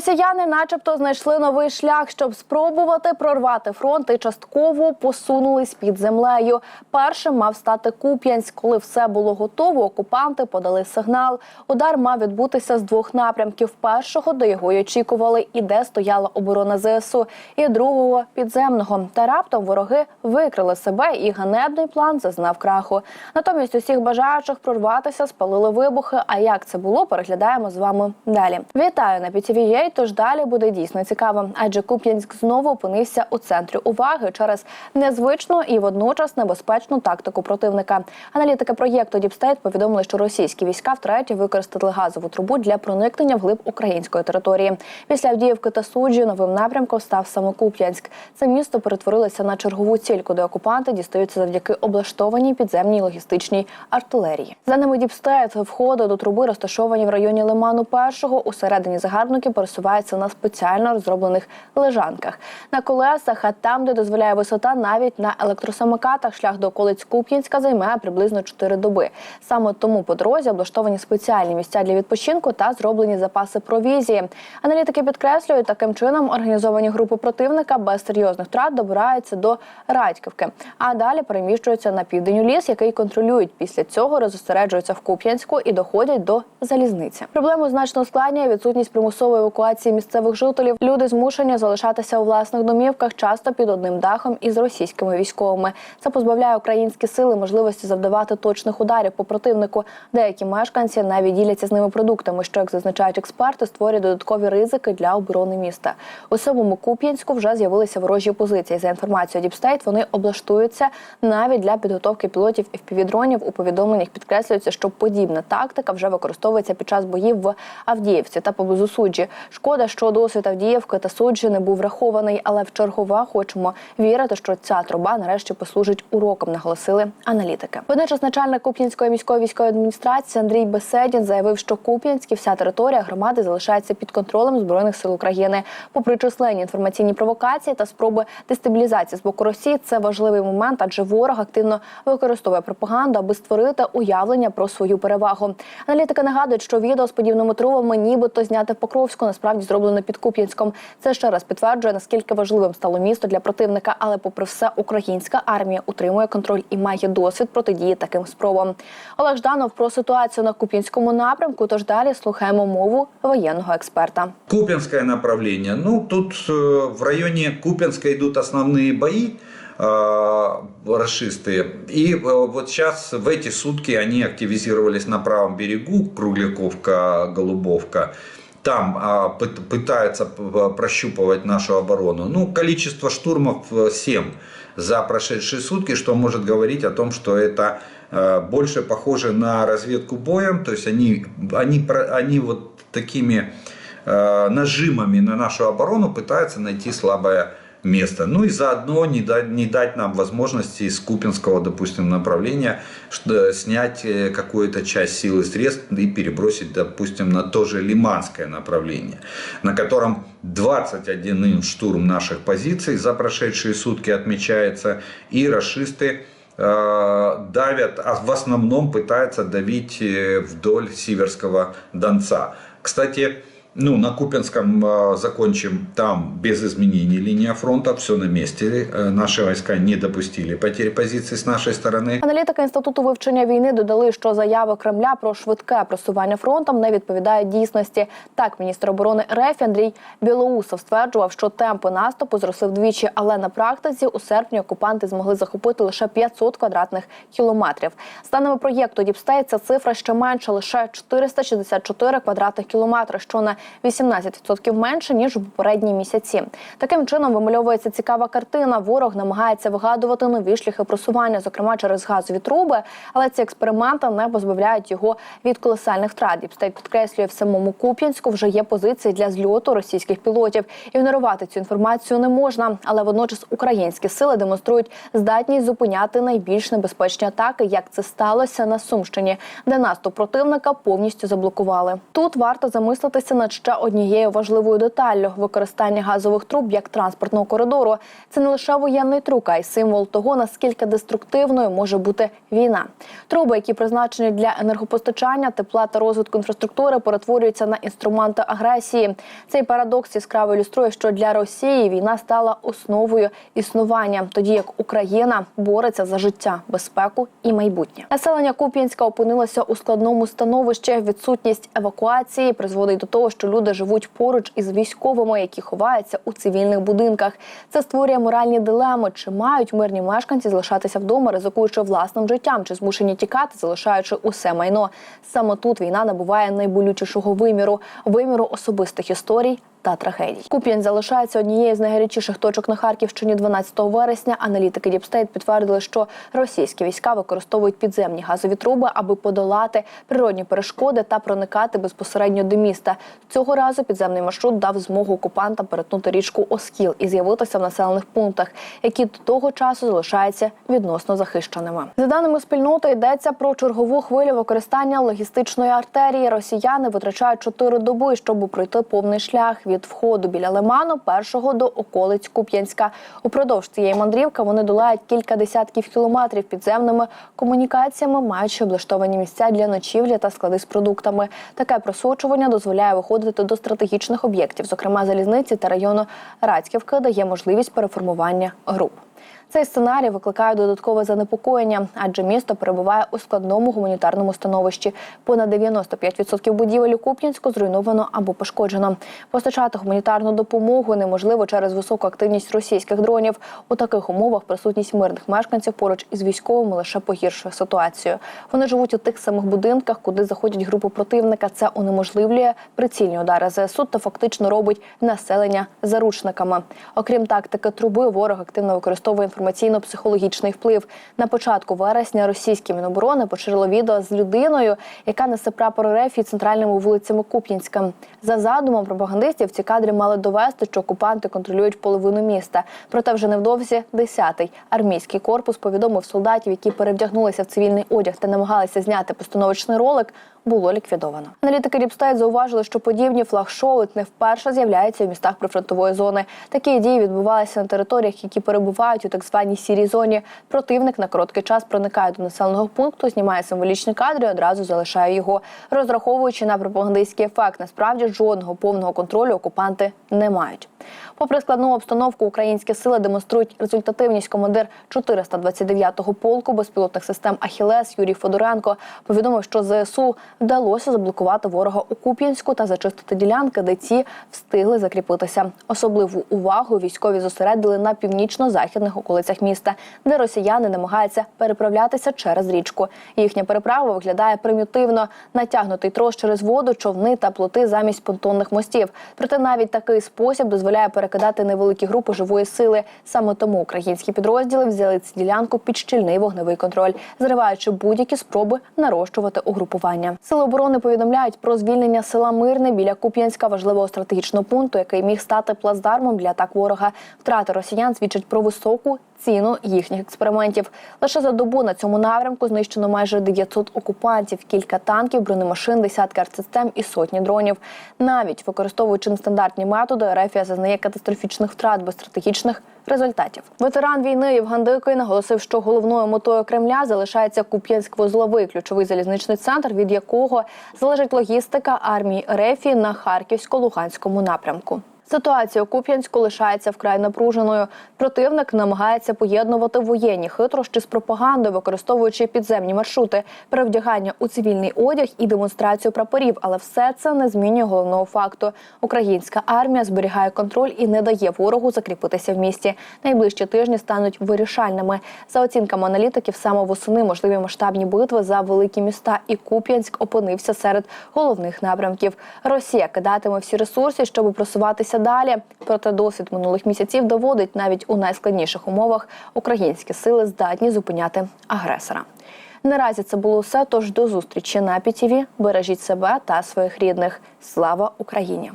Росіяни, начебто, знайшли новий шлях, щоб спробувати прорвати фронт і частково посунулись під землею. Першим мав стати Куп'янськ. Коли все було готово, окупанти подали сигнал. Удар мав відбутися з двох напрямків: першого, де його й очікували, і де стояла оборона ЗСУ, і другого підземного. Та раптом вороги викрили себе, і ганебний план зазнав краху. Натомість усіх бажаючих прорватися спалили вибухи. А як це було, переглядаємо з вами далі. Вітаю на PTV.ua, Тож далі буде дійсно цікаво, адже Куп'янськ знову опинився у центрі уваги через незвичну і водночас небезпечну тактику противника. Аналітики проєкту Діпстейт повідомили, що російські війська втретє використали газову трубу для проникнення вглиб української території. Після Авдіївки та суджі новим напрямком став саме Куп'янськ. Це місто перетворилося на чергову ціль, куди окупанти дістаються завдяки облаштованій підземній логістичній артилерії. За ними Діпстейт входи до труби розташовані в районі Лиману Першого. Усередині загарбники пересуваються на спеціально розроблених лежанках на колесах. А там, де дозволяє висота, навіть на електросамокатах шлях до околиць Куп'янська займає приблизно 4 доби. Саме тому по дорозі облаштовані спеціальні місця для відпочинку та зроблені запаси провізії. Аналітики підкреслюють, таким чином організовані групи противника без серйозних втрат добираються до Радьківки, а далі переміщуються на південь у ліс, який контролюють. Після цього розосереджуються в Куп'янську і доходять до залізниці. Проблему значно ускладнює відсутність примусової евакуації місцевих жителів. Люди змушені залишатися у власних домівках, часто під одним дахом із російськими військовими. Це позбавляє українські сили можливості завдавати точних ударів по противнику. Деякі мешканці навіть діляться з ними продуктами, що як зазначають експерти, створює додаткові ризики для оборони міста. У самому Куп'янську вже з'явилися ворожі позиції. За інформацією Діпстейт, вони облаштуються навіть для підготовки пілотів FPV-дронів. У повідомленнях підкреслюється, що подібна тактика вже використовується під час боїв в Авдіївці та поблизу суджі. Шкода, що досвід Авдіївки та суджі не був врахований, але в чергове хочемо вірити, що ця труба нарешті послужить уроком, наголосили аналітики. Водночас начальник Куп'янської міської військової адміністрації Андрій Беседін заявив, що Куп'янськ і вся територія громади залишається під контролем збройних сил України. Попри численні інформаційні провокації та спроби дестабілізації з боку Росії, це важливий момент, адже ворог активно використовує пропаганду, аби створити уявлення про свою перевагу. Аналітики нагадують, що відео з подібними трубами, нібито зняти в Покровську, насправді зроблено під Куп'янськом. Це ще раз підтверджує, наскільки важливим стало місто для противника. Але, попри все, українська армія утримує контроль і має досвід протидії таким спробам. Олег Жданов про ситуацію на Куп'янському напрямку. Тож далі слухаємо мову воєнного експерта. Купинское направление. Ну, тут э, в районе Купинска идут основные бои э, расисты. И э, вот сейчас в эти сутки они активизировались на правом берегу, Кругляковка, Голубовка. Там а, пыт- пытаются п- прощупывать нашу оборону. Ну, количество штурмов 7 за прошедшие сутки, что может говорить о том, что это э, больше похоже на разведку боем. То есть они, они, они вот такими э, нажимами на нашу оборону пытаются найти слабое место. Ну и заодно не дать, не дать нам возможности из Купинского, допустим, направления что- снять э, какую-то часть сил и средств и перебросить, допустим, на то же Лиманское направление, на котором 21 штурм наших позиций за прошедшие сутки отмечается, и расисты э, давят, а в основном пытаются давить э, вдоль Сиверского Донца. Кстати, ну, на Купинском э, закончим там без изменений линия фронта, все на месте. Э, наши войска не допустили потери позиций с нашей стороны. Аналітики інституту вивчення війни додали, що заяви Кремля про швидке просування фронтом не відповідають дійсності. Так, міністр оборони РФ Андрій Білоусов стверджував, що темпи наступу зросли вдвічі, але на практиці у серпні окупанти змогли захопити лише 500 квадратних кілометрів. З даними проєкту Діпстейт, ця цифра ще менша лише 464 квадратних кілометри, що на 18% менше ніж у попередні місяці. Таким чином вимальовується цікава картина. Ворог намагається вигадувати нові шляхи просування, зокрема через газові труби. Але ці експерименти не позбавляють його від колосальних втрат. Діпстейт підкреслює в самому Куп'янську вже є позиції для зльоту російських пілотів. Ігнорувати цю інформацію не можна. Але водночас українські сили демонструють здатність зупиняти найбільш небезпечні атаки, як це сталося на Сумщині, де наступ противника повністю заблокували. Тут варто замислитися над над ще однією важливою деталлю використання газових труб як транспортного коридору. Це не лише воєнний трюк, а й символ того, наскільки деструктивною може бути війна. Труби, які призначені для енергопостачання, тепла та розвитку інфраструктури, перетворюються на інструменти агресії. Цей парадокс яскраво ілюструє, що для Росії війна стала основою існування, тоді як Україна бореться за життя, безпеку і майбутнє. Населення Куп'янська опинилося у складному становищі. Відсутність евакуації призводить до того, що люди живуть поруч із військовими, які ховаються у цивільних будинках. Це створює моральні дилеми: чи мають мирні мешканці залишатися вдома, ризикуючи власним життям, чи змушені тікати, залишаючи усе майно. Саме тут війна набуває найболючішого виміру виміру особистих історій. Та трагедій Куп'янськ залишається однією з найгарячіших точок на Харківщині 12 вересня. Аналітики Діпстейт підтвердили, що російські війська використовують підземні газові труби, аби подолати природні перешкоди та проникати безпосередньо до міста. Цього разу підземний маршрут дав змогу окупантам перетнути річку Оскіл і з'явитися в населених пунктах, які до того часу залишаються відносно захищеними. За даними спільноти, йдеться про чергову хвилю використання логістичної артерії. Росіяни витрачають чотири доби, щоб пройти повний шлях від входу біля лиману першого до околиць Куп'янська. Упродовж цієї мандрівки вони долають кілька десятків кілометрів підземними комунікаціями, маючи облаштовані місця для ночівлі та склади з продуктами. Таке просочування дозволяє виходити до стратегічних об'єктів, зокрема залізниці та району Рацьківки, дає можливість переформування груп. Цей сценарій викликає додаткове занепокоєння, адже місто перебуває у складному гуманітарному становищі. Понад 95% будівель у Куп'янську зруйновано або пошкоджено. Постачати гуманітарну допомогу неможливо через високу активність російських дронів. У таких умовах присутність мирних мешканців поруч із військовими лише погіршує ситуацію. Вони живуть у тих самих будинках, куди заходять групи противника. Це унеможливлює прицільні удари ЗСУ та фактично робить населення заручниками. Окрім тактики труби, ворог активно використовує інформаційно-психологічний вплив. На початку вересня російські міноборони поширило відео з людиною, яка несе прапор РФ і центральними вулицями Куп'янська. За задумом пропагандистів ці кадри мали довести, що окупанти контролюють половину міста. Проте вже невдовзі 10-й армійський корпус повідомив солдатів, які перевдягнулися в цивільний одяг та намагалися зняти постановочний ролик. Було ліквідовано. Аналітики Діпстейт зауважили, що подібні флагшоу не вперше з'являються в містах прифронтової зони. Такі дії відбувалися на територіях, які перебувають у так званій сірій зоні. Противник на короткий час проникає до населеного пункту, знімає символічні кадри і одразу залишає його, розраховуючи на пропагандистський ефект. Насправді жодного повного контролю окупанти не мають. Попри складну обстановку, українські сили демонструють результативність. Командир 429-го полку безпілотних систем Ахілес Юрій Федоренко повідомив, що ЗСУ вдалося заблокувати ворога у Куп'янську та зачистити ділянки, де ці встигли закріпитися. Особливу увагу військові зосередили на північно-західних околицях міста, де росіяни намагаються переправлятися через річку. Їхня переправа виглядає примітивно, натягнутий трос через воду, човни та плоти замість понтонних мостів. Проте навіть такий спосіб дозволяє перекидати невеликі групи живої сили. Саме тому українські підрозділи взяли цю ділянку під щільний вогневий контроль, зриваючи будь-які спроби нарощувати угрупування. Сили оборони повідомляють про звільнення села Мирне біля Куп'янська, важливого стратегічного пункту, який міг стати плацдармом для атак ворога. Втрати росіян свідчать про високу ціну їхніх експериментів. Лише за добу на цьому напрямку знищено майже 900 окупантів, кілька танків, бронемашин, десятки артсистем і сотні дронів. Навіть використовуючи нестандартні методи, Рефія зазнає катастрофічних втрат без стратегічних результатів. Ветеран війни Євген Дикий наголосив, що головною метою Кремля залишається Куп'янськ-Вузловий, ключовий залізничний центр, від якого залежить логістика армії Рефії на харківсько-луганському напрямку. Ситуація у Куп'янську лишається вкрай напруженою. Противник намагається поєднувати воєнні хитрощі з пропагандою, використовуючи підземні маршрути, перевдягання у цивільний одяг і демонстрацію прапорів. Але все це не змінює головного факту. Українська армія зберігає контроль і не дає ворогу закріпитися в місті. Найближчі тижні стануть вирішальними. За оцінками аналітиків, саме восени можливі масштабні битви за великі міста, і Куп'янськ опинився серед головних напрямків. Росія кидатиме всі ресурси, щоб просуватися далі. Проте досвід минулих місяців доводить навіть у найскладніших умовах українські сили здатні зупиняти агресора. Наразі це було все. Тож до зустрічі на ПІТІВІ. Бережіть себе та своїх рідних. Слава Україні!